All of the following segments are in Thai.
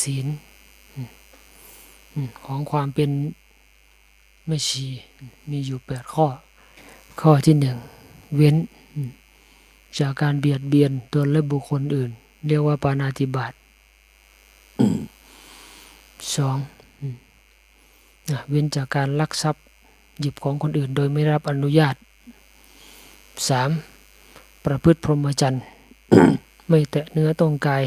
ศีลของความเป็นไม่ชีมีอยู่แปดข้อ ข้อที่หนึ่งเว้น จากการเบียดเบียนตนและบุคคลอื่น เรียกว่าปานาติบาตสองเว้นจากการลักทรัพย์หยิบของคนอื่น โดยไม่รับอนุญาตสามประพฤติพรหมจรรย์ ไม่แตะเนื้อตรงกาย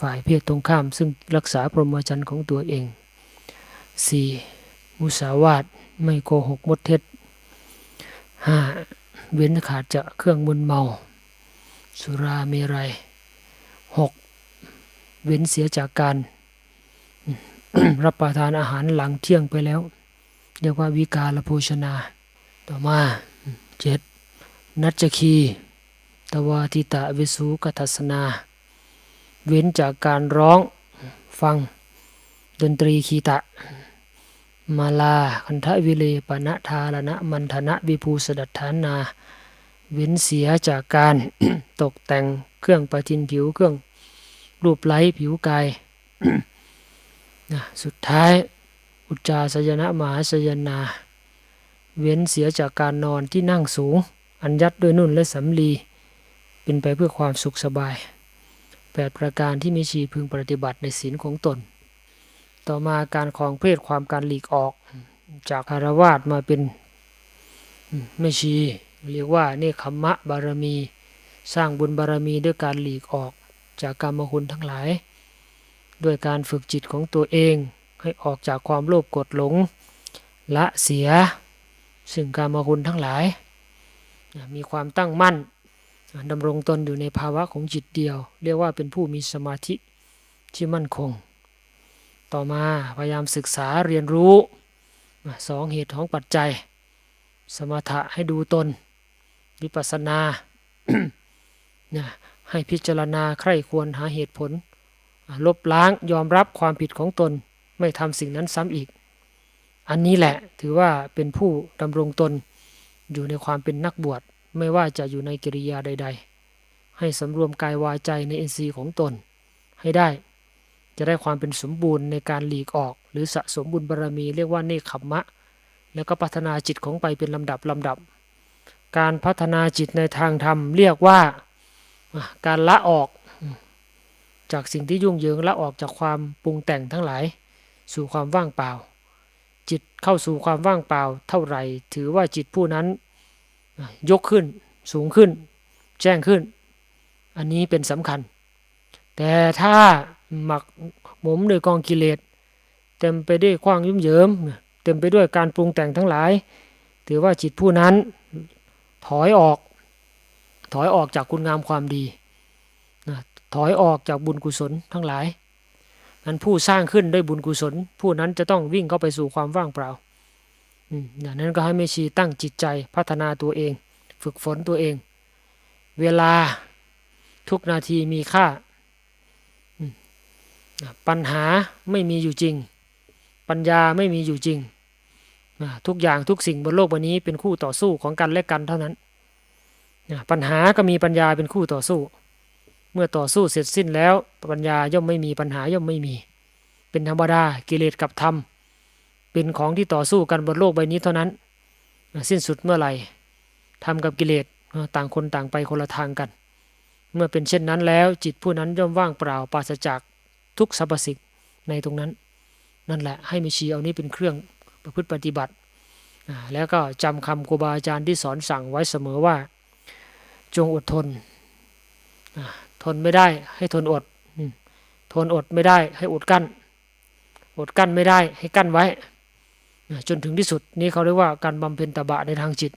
ฝ่ายเพศตรงข้ามซึ่งรักษาพรหมจรรย์ของตัวเอง 4. มุสาวาทไม่โกหกมดเท็จ 5. เว้นขาดจากเครื่องมึนเมา สุราเมรัย 6. เว้นเสียจากการรับประทานอาหารหลังเที่ยงไปแล้ว เรียกว่าวิกาลโภชนา ต่อมาเจ็ดนัจคี ตวาทิตะเวสุกัตสนา เว้นจากการร้องฟังดนตรีคีตะ มาลาคันทะวิเลปณะทาลนะมันธนะวิภูสดัฐานา เว้นเสียจากการตกแต่งเครื่องประทินผิวเครื่องรูปไล้ผิวกายนะสุดท้ายอุจจาสยนะมหาสยนา เว้นเสียจากการนอนที่นั่งสูง อันยัดด้วยนุ่นและสำลี เป็นไปเพื่อความสุขสบาย แปดประการที่มีชีพึงปฏิบัติในศีลของตน ต่อมาการคลองเพศความการหลีกออกจากคารวาสมาเป็นไม่ชี เรียกว่าเนคขมมะบารมี สร้างบุญบารมีด้วยการหลีกออกจากกรรมคุณทั้งหลาย ด้วยการฝึกจิตของตัวเองให้ออกจากความโลภกดหลง ละเสีย ซึ่งการมาคุณทั้งหลาย มีความตั้งมั่น ดำรงตนอยู่ในภาวะของจิตเดียว เรียกว่าเป็นผู้มีสมาธิที่มั่นคง ต่อมาพยายามศึกษาเรียนรู้สองเหตุของปัจจัย สมถะให้ดูตน วิปัสสนาให้พิจารณาใคร่ควรหาเหตุผล ลบล้างยอมรับความผิดของตน ไม่ทำสิ่งนั้นซ้ำอีก อันนี้แหละถือว่าเป็นผู้ดำรงตนอยู่ในความเป็นนักบวช ไม่ว่าจะอยู่ในกิริยาใด ๆ ให้สำรวมกายวาใจในอินทรีย์ของตน ให้ได้จะได้ความเป็นสมบูรณ์ในการหลีกออก หรือสะสมบุญบารรมีเรียกว่าเนคขมมะ แล้วก็พัฒนาจิตของไปเป็นลำดับลำดับ การพัฒนาจิตในทางธรรมเรียกว่าการละออกจากสิ่งที่ยุ่งเหยิงละออกจากความปรุงแต่งทั้งหลาย สู่ความว่างเปล่า จิตเข้าสู่ความว่างเปล่า เท่าไหร่ ถือว่าจิตผู้นั้น ยกขึ้นสูงขึ้น แจ้งขึ้น อันนี้เป็นสำคัญ แต่ถ้าหมักหมมด้วยกองกิเลสเต็มไปด้วยความยุ่มเหยิมเต็มไปด้วยการปรุงแต่งทั้งหลาย ถือว่าจิตผู้นั้นถอยออก ถอยออกจากคุณงามความดีถอยออกจากบุญกุศลทั้งหลายนั้นผู้สร้างขึ้นด้วยบุญกุศล ผู้นั้นจะต้องวิ่งเข้าไปสู่ความว่างเปล่า อย่างนั้นก็ให้เมชีตั้งจิตใจพัฒนาตัวเอง ฝึกฝนตัวเอง เวลาทุกนาทีมีค่า ปัญหาไม่มีอยู่จริง ปัญญาไม่มีอยู่จริง ทุกอย่างทุกสิ่งบนโลกวันนี้เป็นคู่ต่อสู้ของกันและกันเท่านั้น ปัญหาก็มีปัญญาเป็นคู่ต่อสู้ เมื่อต่อสู้เสร็จสิ้นแล้ว ปัญญาย่อมไม่มีปัญหาย่อมไม่มี เป็นธรรมดากิเลสกับธรรม เป็นของที่ต่อสู้กันบนโลกใบนี้เท่านั้น สิ้นสุดเมื่อไหร่ทำกับกิเลสต่างคนต่างไปคนละทางกัน เมื่อเป็นเช่นนั้นแล้วจิตผู้นั้นย่อมว่างเปล่าปราศจากทุกสรรพสิ่งในตรงนั้น นั่นแหละให้มีชีเอานี้เป็นเครื่องประพฤติปฏิบัติ แล้วก็จำคำครูบาอาจารย์ที่สอนสั่งไว้เสมอว่า จงอดทน ทนไม่ได้ให้ทนอด ทนอดไม่ได้ให้อดกั้น อดกั้นไม่ได้ให้กั้นไว้ จนถึงที่สุดนี้เขาเรียกว่าการบำเพ็ญตบะในทางจิต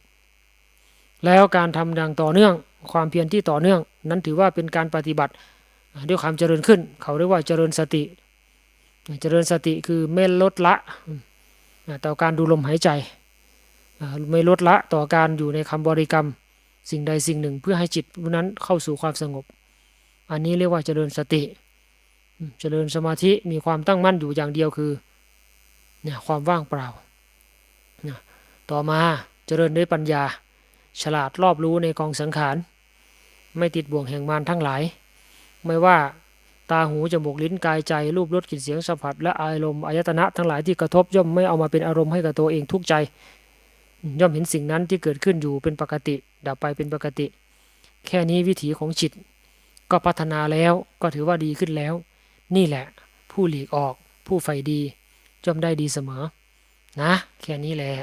แล้วการทำดังต่อเนื่อง ความเพียรที่ต่อเนื่อง นั้นถือว่าเป็นการปฏิบัติด้วยความเจริญขึ้น เขาเรียกว่าเจริญสติ เจริญสติคือไม่ลดละต่อการดูลมหายใจไม่ลดละต่อการอยู่ในคำบริกรรมสิ่งใดสิ่งหนึ่ง เพื่อให้จิตนั้นเข้าสู่ความสงบ อันนี้เรียกว่าเจริญสติ เจริญสมาธิมีความตั้งมั่นอยู่อย่างเดียวคือ เนี่ยความว่างเปล่า ต่อมาเจริญด้วยปัญญา ฉลาดรอบรู้ในกองสังขาร ไม่ติดบ่วงแห่งมารทั้งหลาย ไม่ว่าตาหูจมูกลิ้นกายใจ รูปรสกลิ่นเสียงสัมผัสและอารมณ์อายตนะทั้งหลายที่กระทบย่อมไม่เอามาเป็นอารมณ์ให้กับตัวเองทุกใจ ย่อมเห็นสิ่งนั้นที่เกิดขึ้นอยู่เป็นปกติ ดับไปเป็นปกติ แค่นี้วิถีของจิต ก็พัฒนาแล้วก็ถือว่าดีขึ้นแล้ว นี่แหละ ผู้หลีกออก ผู้ใฝ่ดี ย่อมได้ดีเสมอ นะ แค่นี้แหละ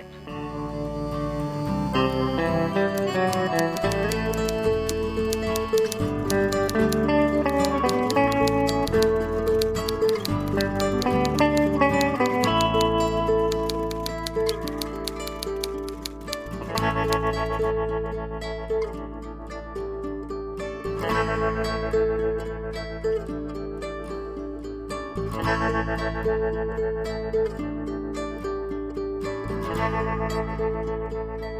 Thank you.